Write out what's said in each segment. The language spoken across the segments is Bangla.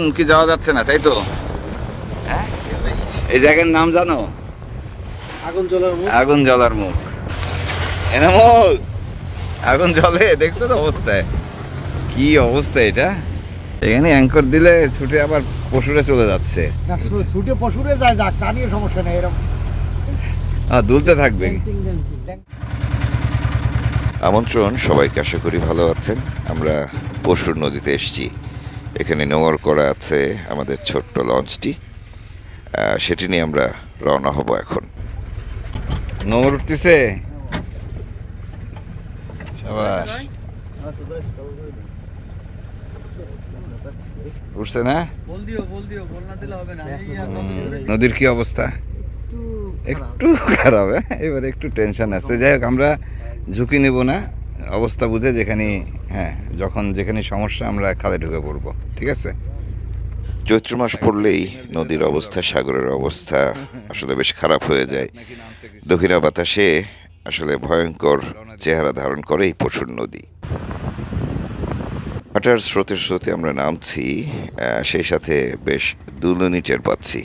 এখন কি যাওয়া যাচ্ছে না তাই তো? হ্যাঁ? এই জায়গার নাম জানো? আগুন জ্বলার মুখ। আগুন জ্বলার মুখ। এনামল আগুন জ্বলে দেখছ তো অবস্থায় কি অবস্থা এটা? এখানে অ্যাঙ্কর দিলে ছুটে আবার পশুরে চলে যাচ্ছে। ছুটে পশুরে যায় যাক তা নিয়ে সমস্যা নেই এরকম আর দুলতে থাকবে। আমন্ত্রণ সবাইকে আশা করি ভালো আছেন। আমরা পশুর নদীতে এসেছি। এখানে নোংর করা আছে আমাদের ছোট্ট লঞ্চটি। সেটি নিয়ে আমরা রওনা হব এখন। নোংর উঠতেছে? উঠছে না? বল দিও বল দিও বল না দিলে হবে না। এই আর হুম, কত দূরে? নদীর কি অবস্থা? একটু খারাপ হ্যাঁ? এবার একটু টেনশন আছে। যাই হোক আমরা ঝুঁকি নেব না। অবস্থা বুঝে যেখানে হ্যাঁ যখন যেখানে সমস্যা আমরা খালে ঢুকে পড়ব। ঠিক আছে? চৈত্র মাস পড়লেই নদীর অবস্থা, সাগরের অবস্থা আসলে বেশ খারাপ হয়ে যায়। দক্ষিণা বাতাসে আসলে ভয়ঙ্কর চেহারা ধারণ করে এই পশুর নদী। ভাটার স্রোতে স্রোতে আমরা নামছি সেই সাথে বেশ দুলুনি টের পাচ্ছি।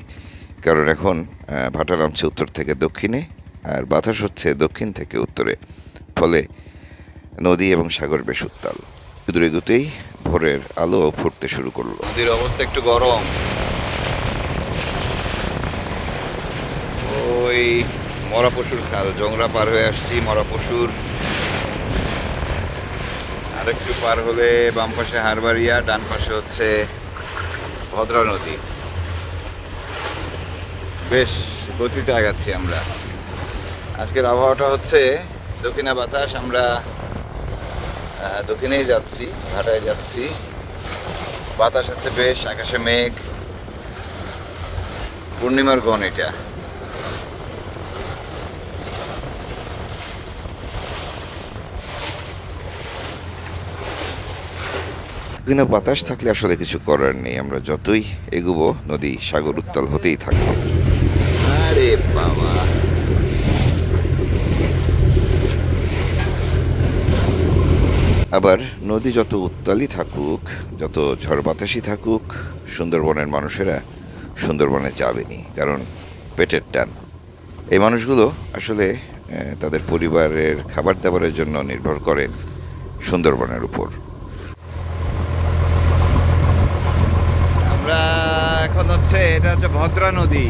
কারণ এখন ভাটা নামছে উত্তর থেকে দক্ষিণে, আর বাতাস হচ্ছে দক্ষিণ থেকে উত্তরে। ফলে নদী এবং সাগর বেশ উত্তাল। দূরে এগুতেই ভোরের আলো ফুটতে শুরু করল। নদীর অবস্থা একটু গরম। ওই মরা পশুর খাল, জংরা পার হয়ে আসছি মরা পশুর আর একটু পার হলে বাম পাশে হারবাড়িয়া, ডান পাশে হচ্ছে ভদ্রা নদী। বেশ, গতিতে আগাচ্ছি আমরা। আজকের আবহাওয়াটা হচ্ছে দক্ষিণা বাতাস, আমরা দক্ষিণেই যাচ্ছি ঘাটায় যাচ্ছি। বাতাস আছে বেশ আকাশে মেঘ। পূর্ণিমার গণ এটা। কিন্তু বাতাস থাকলে আসলে কিছু করার নেই আমরা যতই এগুবো নদী সাগর উত্তাল হতেই থাকবে। আরে বাবা। আবার নদী যত উত্তালই থাকুক, যত ঝড় বাতাসই থাকুক, সুন্দরবনের মানুষেরা সুন্দরবনে যাবেনি, কারণ পেটের টান। এই মানুষগুলো আসলে তাদের পরিবারের খাবার দাবারের জন্য নির্ভর করেন সুন্দরবনের উপর। আমরা এখন হচ্ছে, এটা হচ্ছে ভদ্রা নদী।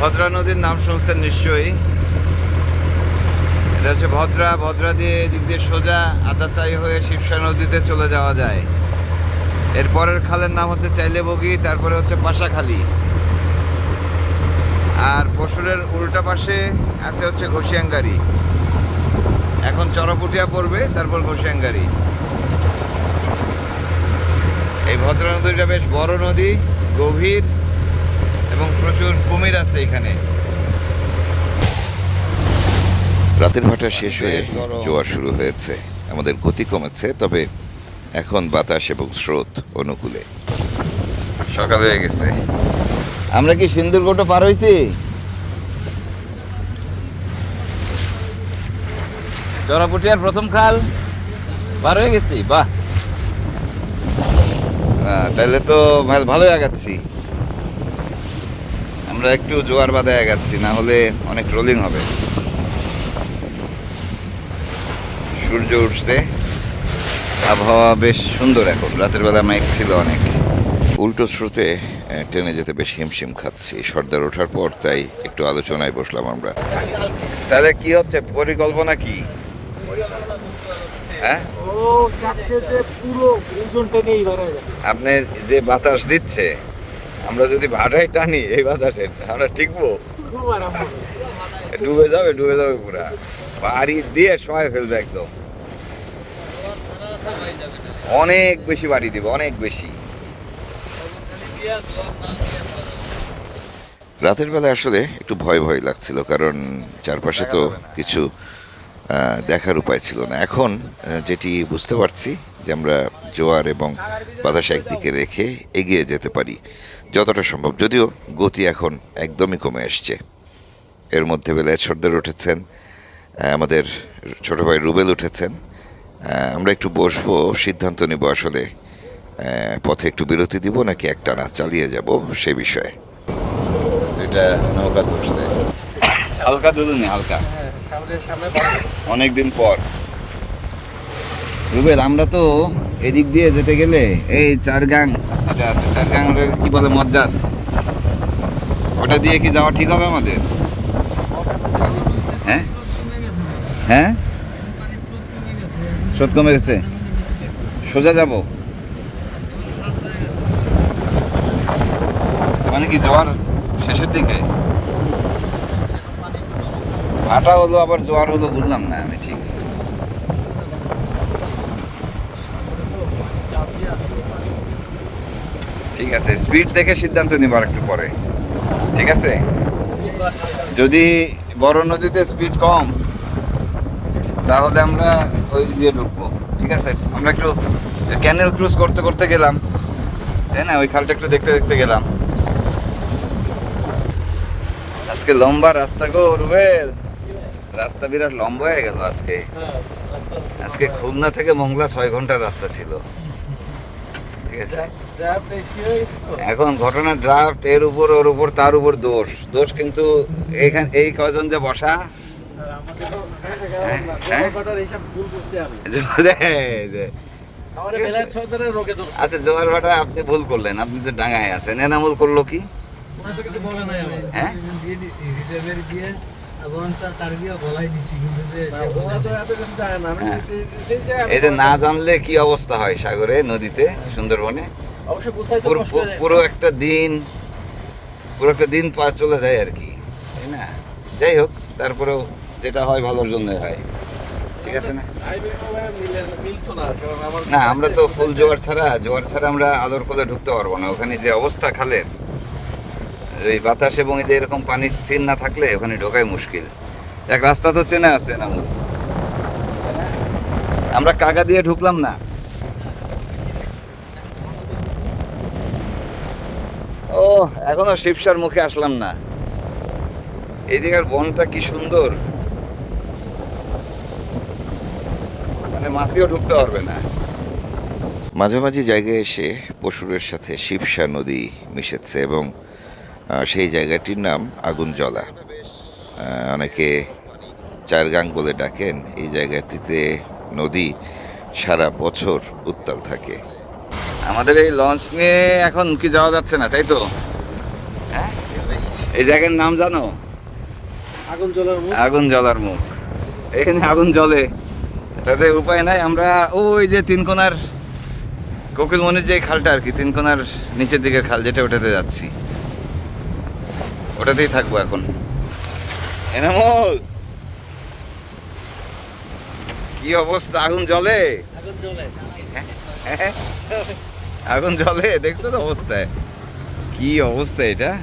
ভদ্রা নদীর নাম শুনছেন নিশ্চয়ই। এটা হচ্ছে ভদ্রা ভদ্রা দিয়ে এদিক দিয়ে সোজা আদাচাই হয়ে শিবসা নদীতে চলে যাওয়া যায়। এরপরের খালের নাম হচ্ছে চাইলেবগি তারপরে হচ্ছে পাশাখালী। আর পশুরের উল্টা পাশে আছে হচ্ছে ঘষিয়াঙ্গারি। এখন চরপুটিয়া পড়বে, তারপর ঘষিয়াঙ্গারি। এই ভদ্রা নদীটা বেশ বড় নদী, গভীর এবং প্রচুর কুমির আছে এখানে। রাতের ভাটা শেষ হয়ে জোয়ার শুরু হয়েছে। আমাদের গতি কমেছে তবে এখন বাতাস এবং স্রোত অনুকূলে। সকাল হয়ে গেছে। আমরা কি সিন্দুরগোটো পার হয়েছি চড়াপুটিয়ার প্রথম খাল পার হয়ে গেছি বাহ। তাহলে তো ভাল- ভালোই আগাচ্ছি। আমরা একটু জোয়ার বাদে আগাচ্ছি না হলে অনেক রোলিং হবে। সূর্য উঠছে। আবহাওয়া বেশ সুন্দর এখন। রাতের বেলা মেঘ ছিল অনেক। উল্টো স্রোতে ট্রেনে যেতে বেশ হিমশিম খাচ্ছি। সর্দার ওঠার পর তাই একটু আলোচনায় বসলাম আমরা। তাহলে কি হচ্ছে? পরিকল্পনা কি? হ্যাঁ? আপনি যে বাতাস দিচ্ছে, আমরা যদি ভাটাই টানি এই বাতাসে আমরা টিকবো? ডুবে যাবে ডুবে যাবে পুরা। বাড়ি দিয়ে সবাই ফেলবে একদম। অনেক বেশি বাড়ি দেবে অনেক বেশি। রাতের বেলা আসলে একটু ভয় ভয় লাগছিল কারণ চারপাশে তো কিছু দেখার উপায় ছিল না। এখন যেটি বুঝতে পারছি যে আমরা জোয়ার এবং বাতাস একদিকে রেখে এগিয়ে যেতে পারি যতটা সম্ভব। যদিও গতি এখন একদমই কমে আসছে এর মধ্যে বেলায় সর্দার উঠেছেন আমাদের ছোট ভাই রুবেল উঠেছেন আমরা একটু বসবো, সিদ্ধান্ত নেব আসলে। পথে একটু বিরতি দিব নাকি একটা একটানা চালিয়ে যাব সে বিষয়ে? এটা নৌকা ধরছে। হালকা দুলুনি হালকা। অনেকদিন পর। রুবেল, আমরা তো এদিক দিয়ে যেতে গেলে এই চার গাং চার গাং কি বলে মজ্জার? ওটা দিয়ে কি যাওয়া ঠিক হবে আমাদের? হ্যাঁ? হ্যাঁ? স্রোত কমে গেছে। সোজা যাব। মানে কি, জোয়ার শেষের দিকে? ভাটা হলো, আবার জোয়ার হলো, বুঝলাম না আমি ঠিক। ঠিক আছে স্পিড দেখে সিদ্ধান্ত নিব আর একটু পরে। ঠিক আছে? যদি বড় নদীতে স্পিড কম তাহলে আমরা ওই দিয়ে ঢুকবো, ঠিক আছে? আমরা একটু ক্যানেল ক্রুজ করতে করতে গেলাম, তাই না? ওই খালটা একটু দেখতে দেখতে গেলাম। আজকে লম্বা রাস্তা গো রুবেল রাস্তা বিরাট লম্বা হয়ে গেল আজকে। আজকে খুলনা থেকে মংলা ছয় ঘণ্টার রাস্তা ছিল। ঠিক আছে? এখন ঘটনা ড্রাফট এর উপর, ওর উপর, তার উপর দোষ। দোষ কিন্তু এইখান এই কজন যে বসা আচ্ছা জোয়ার ভাটা আপনি ভুল করলেন আপনি তো ডাঙায় আছেন। এনামুল করল কি? ওরা তো কিছু বলে নাই আমার হ্যাঁ? এত না। হ্যাঁ। না। জানলে কি অবস্থা হয় সাগরে নদীতে সুন্দরবনে? পুরো হয়ে। পুরো একটা দিন পুরো একটা দিন পা চলে যায় আর কি তাই না? যাই হোক তারপরেও যেটা হয় ভালোর জন্যই হয়। ঠিক আছে না? না, আমার- তো ফুল জোয়ার ছাড়া জোয়ার ছাড়া আমরা আলোর কোলে ঢুকতে পারব না। ওখানে যে অবস্থা খালের এই বাতাস এবং এই যে এরকম পানি স্থির না থাকলে ওখানে ঢোকাই মুশকিল। এক রাস্তা তো চেনা আছে না? আমরা কাগা দিয়ে ঢুকলাম না। ও এখনও শিবসার মুখে আসলাম না। এদিকের বনটা কি সুন্দর। মানে মাছিও ঢুকতে পারবে না। মাঝামাঝি জায়গায় এসে পশুরের সাথে শিবসা নদী মিশেছে এবং সেই জায়গাটির নাম আগুনজলা। আহ, অনেকে চারগাং বলে ডাকেন এই জায়গাটিতে নদী সারা বছর উত্তাল থাকে। আমাদের এই লঞ্চ নিয়ে এখন কি যাওয়া যাচ্ছে না তাই তো? হ্যাঁ? এই জায়গার নাম জানো? আগুন জ্বলার মুখ। আগুন জ্বলার মুখ। এখানে আগুন জ্বলে। তাতে উপায় নাই আমরা ওই যে তিন কোনার কোকিলমনির যে খালটা আর কি তিন কোনার নিচের দিকের খাল যেটা ওটাতে যাচ্ছি। ওটাতেই থাকব এখন। এনামল! কি অবস্থা? আগুন জ্বলে? আগুন জ্বলে। হ্যাঁ? দেখছ তো অবস্থায়? কি অবস্থা এটা?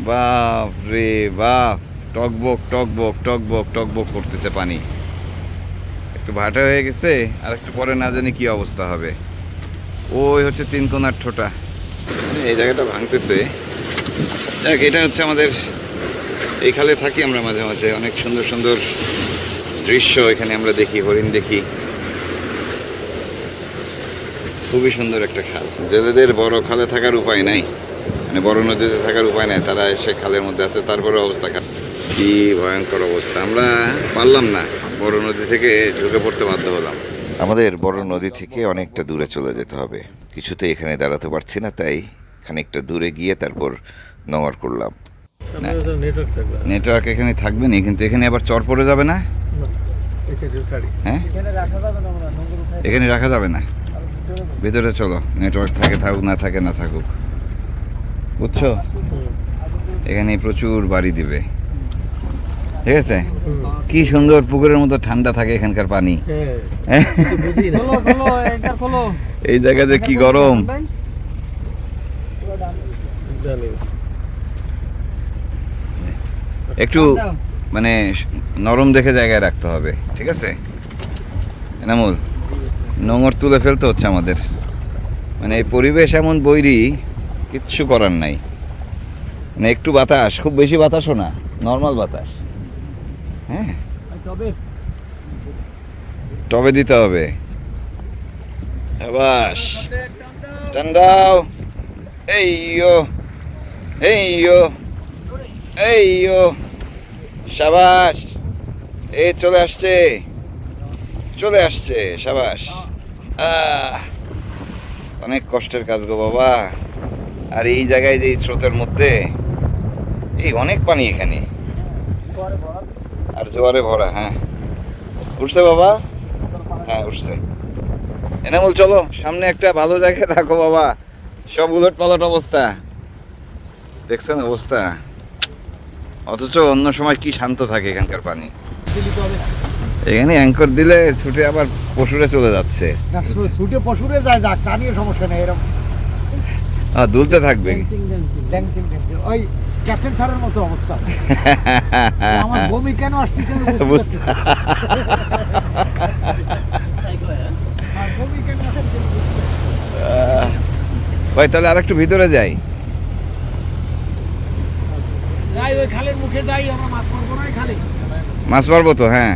বাপ রে বাপ! টকবক টকবক টকবক টকবক করতেছে পানি। একটু ভাটা হয়ে গেছে, আর একটু পরে না জানি কি অবস্থা হবে। ওই হচ্ছে তিন কোনার ঠোঁটা। এই জায়গাটা ভাঙতেছে। দেখ এটা হচ্ছে আমাদের, এই খালে থাকি আমরা মাঝে মাঝে। অনেক সুন্দর সুন্দর দৃশ্য এখানে আমরা দেখি, হরিণ দেখি। খুবই সুন্দর একটা খাল। জেলেদের বড় খালে থাকার উপায় নাই। মানে বড় নদীতে থাকার উপায় নাই, তারা এসে খালের মধ্যে আছে তারপরে অবস্থা খারাপ। কি ভয়ঙ্কর অবস্থা। আমরা পারলাম না। বড় নদী থেকে ঢুকে পড়তে বাধ্য হলাম। আমাদের বড় নদী থেকে অনেকটা দূরে চলে যেতে হবে। কিছুতে এখানে দাঁড়াতে পারছি না তাই খানিকটা দূরে গিয়ে তারপর নোংর করলাম। নেটওয়ার্ক এখানে থাকবে না কিন্তু এখানে আবার চর পড়ে যাবে না? এই সাইডের গাড়ি হ্যাঁ? এখানে রাখা যাবে না আমরা এখানে রাখা যাবে না? ভিতরে চলো নেটওয়ার্ক থাকে থাকুক না থাকে না থাকুক। বুঝছ? এখানে প্রচুর বাড়ি দিবে। ঠিক আছে? কি সুন্দর পুকুরের মতো ঠান্ডা থাকে এখানকার পানি। হ্যাঁ। হ্যাঁ? এই জায়গা যে কি গরম? একটু মানে নরম দেখে জায়গায় রাখতে হবে ঠিক আছে? এনামুল নোংর তুলে ফেলতে হচ্ছে আমাদের। মানে এই পরিবেশ এমন বৈরি কিচ্ছু করার নাই। মানে একটু বাতাস খুব বেশি বাতাসও না নর্মাল বাতাস। হ্যাঁ। টবে দিতে হবে। সাবাস টান দাও। এই এই ইয়ো। সাবাস। এই চলে আসছে। চলে আসছে সাবাস। আহ, অনেক কষ্টের কাজ গো বাবা। আর এই জায়গায় যে স্রোতের মধ্যে এই অনেক পানি এখানে। আর জোয়ারে ভরা হ্যাঁ। উঠছে বাবা? হ্যাঁ উঠছে। এনামুল চলো সামনে একটা ভালো জায়গায় রাখো বাবা। সব উলট পালট অবস্থা। দেখছেন অবস্থা? অথচ অন্য সময় কি শান্ত থাকে এখানকার পানি। এখানে অ্যাঙ্কর দিলে ছুটে আবার পশুরে চলে যাচ্ছে। ছুটে পশুরে যায় যাক তা নিয়ে সমস্যা নেই এরকম দুলতে থাকবে। ওই ক্যাপ্টেন স্যারের মতো অবস্থা। আমার বমি কেন আসতেছে আমি বুঝতে ভাই তাহলে আর একটু ভিতরে যাই। যাই ওই খালের মুখে যাই আমরা মাছ মারবো না খালে? মাছ মারবো তো হ্যাঁ।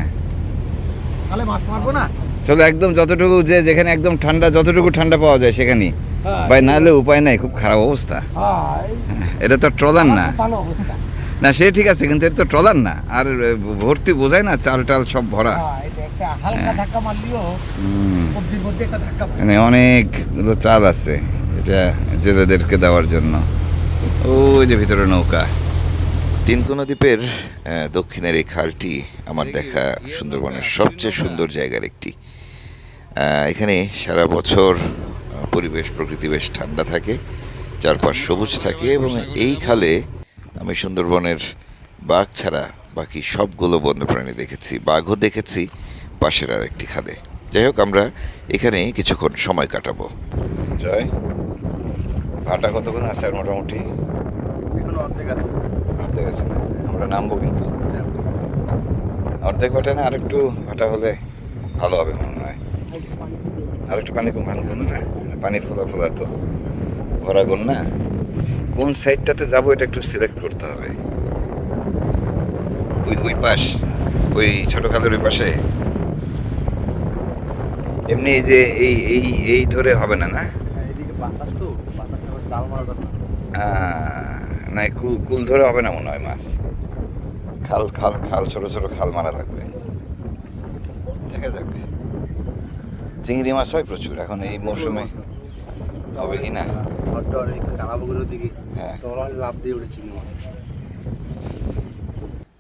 খালে মাছ মারবো না? চলো একদম যতটুকু যে যেখানে একদম ঠান্ডা যতটুকু ঠান্ডা পাওয়া যায় সেখানেই। হ্যাঁ। ভাই নাহলে উপায় নাই খুব খারাপ অবস্থা। হ্যাঁ, এটা তো ট্রলার না। না সে ঠিক আছে কিন্তু এটা তো ট্রলার না। আর ভর্তি বোঝায় না চাল টাল সব ভরা। হ্যাঁ, এটা একটা হালকা ধাক্কা মারলেও হুম, সবজির মধ্যে একটা ধাক্কা পড়ে। মানে অনেকগুলো চাল আছে এটা জেলেদেরকে দেওয়ার জন্য। ওই যে ভিতরে নৌকা। তিনকোনা দ্বীপের দক্ষিণের এই খালটি আমার দেখা সুন্দরবনের সবচেয়ে সুন্দর জায়গার একটি। এখানে সারা বছর পরিবেশ প্রকৃতি বেশ ঠান্ডা থাকে চারপাশ সবুজ থাকে এবং এই খালে আমি সুন্দরবনের বাঘ ছাড়া বাকি সবগুলো বন্যপ্রাণী দেখেছি বাঘও দেখেছি পাশের আর একটি খালে। যাই হোক আমরা এখানে কিছুক্ষণ সময় কাটাবো। জয়। ভাটা কতক্ষণ আছে আর মোটামুটি? অর্ধেক আছে। না? আমরা নামবো কিন্তু। অর্ধেক ভাটা না আরেকটু ভাটা হলে ভালো হবে মনে হয়। আরেকটু পানি কম ভালো না? পানি ফোলা ফোলা তো ভরা না? কোন সাইডটাতে যাব এটা একটু সিলেক্ট করতে হবে। ওই ওই পাশ ওই ছোট খালের ওই পাশে? এমনি যে এই এই এই ধরে হবে না না? আহ, না কুল কুল ধরে হবে না মনে হয় মাছ? খাল খাল খাল ছোট ছোট খাল মারা লাগবে দেখা যাক। চিংড়ি মাছ হয় প্রচুর এখন এই মৌসুমে। হবে কি না? হ্যাঁ। লাভ দিয়ে মাছ।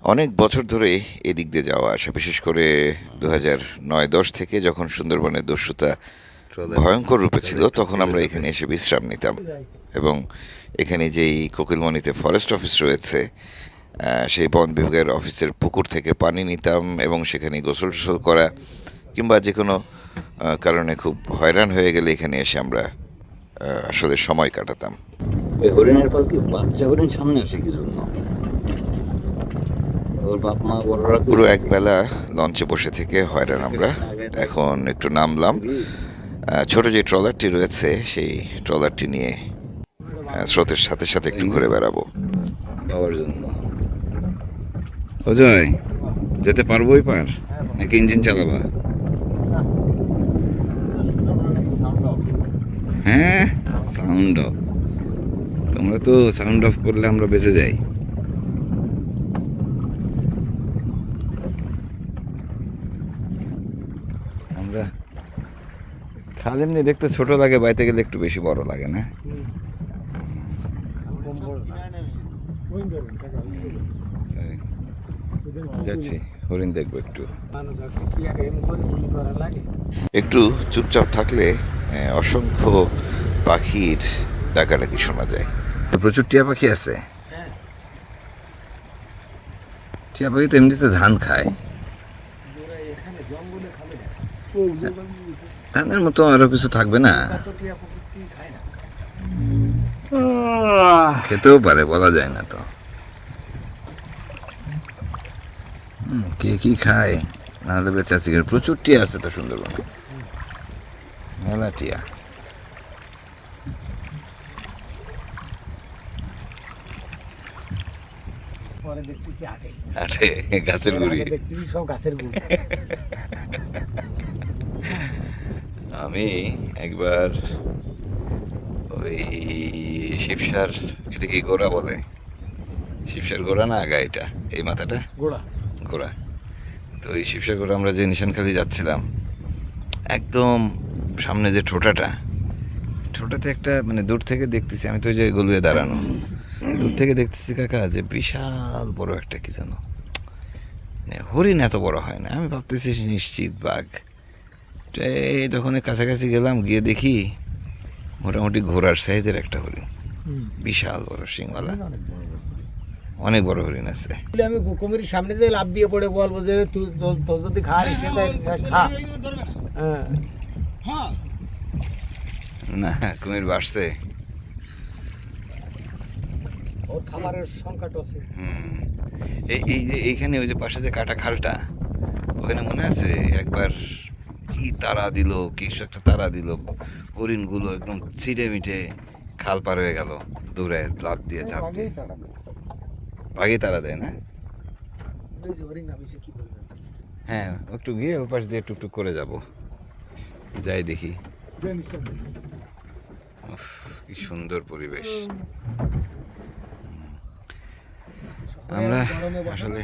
অনেক বছর ধরে এদিক দিয়ে যাওয়া আসা বিশেষ করে দু হাজার নয় দশ থেকে যখন সুন্দরবনের দস্যুতা ভয়ঙ্কর রূপে ছিল তখন আমরা এখানে এসে বিশ্রাম নিতাম। এবং এখানে যেই কোকিলমণিতে ফরেস্ট অফিস রয়েছে সেই বন বিভাগের অফিসের পুকুর থেকে পানি নিতাম এবং সেখানে গোসল টোসল করা কিংবা যে কোনো কারণে খুব হয়রান হয়ে গেলে এখানে এসে আমরা আসলে সময় কাটাতাম। ওই হরিণের পাল কি বাচ্চা হরিণ সামনে আসে কি জন্য? পুরো একবেলা লঞ্চে বসে থেকে হয়রান আমরা। এখন একটু নামলাম। ছোট যে ট্রলারটি রয়েছে সেই ট্রলারটি নিয়ে স্রোতের সাথে সাথে একটু ঘুরে বেড়াবো। অজয় যেতে পারবোই পার? নাকি ইঞ্জিন চালাবা? হ্যাঁ সাউন্ড অফ তোমরা তো সাউন্ড অফ করলে আমরা বেঁচে যাই। আমরা খাল এমনি দেখতে ছোট লাগে বাইতে গেলে একটু বেশি বড় লাগে না? যাচ্ছি হরিণ দেখব একটু। একটু চুপচাপ থাকলে অসংখ্য পাখির ডাকাডাকি শোনা যায়। প্রচুর টিয়া পাখি আছে। টিয়া পাখি তো এমনিতে ধান খায়। ধানের মতো আরও কিছু থাকবে না। খেতেও পারে, বলা যায় না তো। কে কি খায়? নাহলে বেঁচে আছে প্রচুর টিয়া আছে তো সুন্দরবন। মেলা টিয়া পরে দেখতেছি আটে। আরে গাছের গুড়ি। সব গাছের গুড়ি। আমি একবার ওই শিবসার এটা কি গোড়া বলে? শিবসার গোড়া না আগা এটা? এই মাথাটা? গোড়া ঘোড়া। তো এই শিবসার গোড়া আমরা যে নিশানখালি যাচ্ছিলাম একদম সামনে যে ঠোঁটাটা ঠোঁটাতে একটা মানে দূর থেকে দেখতেছি আমি তো ওই যে গলুয়ে দাঁড়ানো দূর থেকে দেখতেছি কাকা যে বিশাল বড় একটা কি যেন মানে হরিণ এত বড় হয় না আমি ভাবতেছি নিশ্চিত বাঘ তো এই এই কাছাকাছি গেলাম গিয়ে দেখি মোটামুটি ঘোড়ার সাইজের একটা হরিণ বিশাল বড় সিংওয়ালা অনেক বড় হরিণ আছে আমি কুমির সামনে যে লাভ দিয়ে পড়ে বলব যে তুই তোর যদি খা খা হ্যাঁ না কুমির বাড়ছে। ওর খাবারের সংকট আছে। এই এই যে এইখানে ওই যে পাশে যে কাটা খালটা ওখানে মনে আছে একবার কি তারা দিল কিছু একটা তারা দিল? হরিণগুলো একদম ছিটে মিটে খাল পার হয়ে গেল দৌড়ে লাভ দিয়ে ঝাঁপ দিয়ে। আগে তারা দেয় না? হ্যাঁ একটু গিয়ে ওই পাশ দিয়ে টুকটুক করে যাব। যাই দেখি। কি সুন্দর পরিবেশ। আমরা আসলে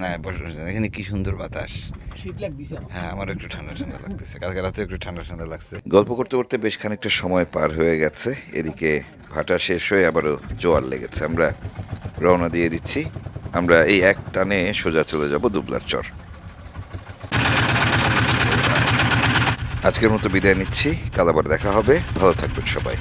না এখানে কি সুন্দর বাতাস। হ্যাঁ আমার একটু ঠান্ডা ঠান্ডা লাগতেছে। কালকে রাতে একটু ঠান্ডা ঠান্ডা লাগছে। গল্প করতে করতে বেশ খানিকটা সময় পার হয়ে গেছে। এদিকে ভাটা শেষ হয়ে আবারও জোয়ার লেগেছে। আমরা রওনা দিয়ে দিচ্ছি। আমরা এই এক টানে সোজা চলে যাব দুবলার চর। আজকের মতো বিদায় নিচ্ছি। কাল আবার দেখা হবে। ভালো থাকবেন সবাই।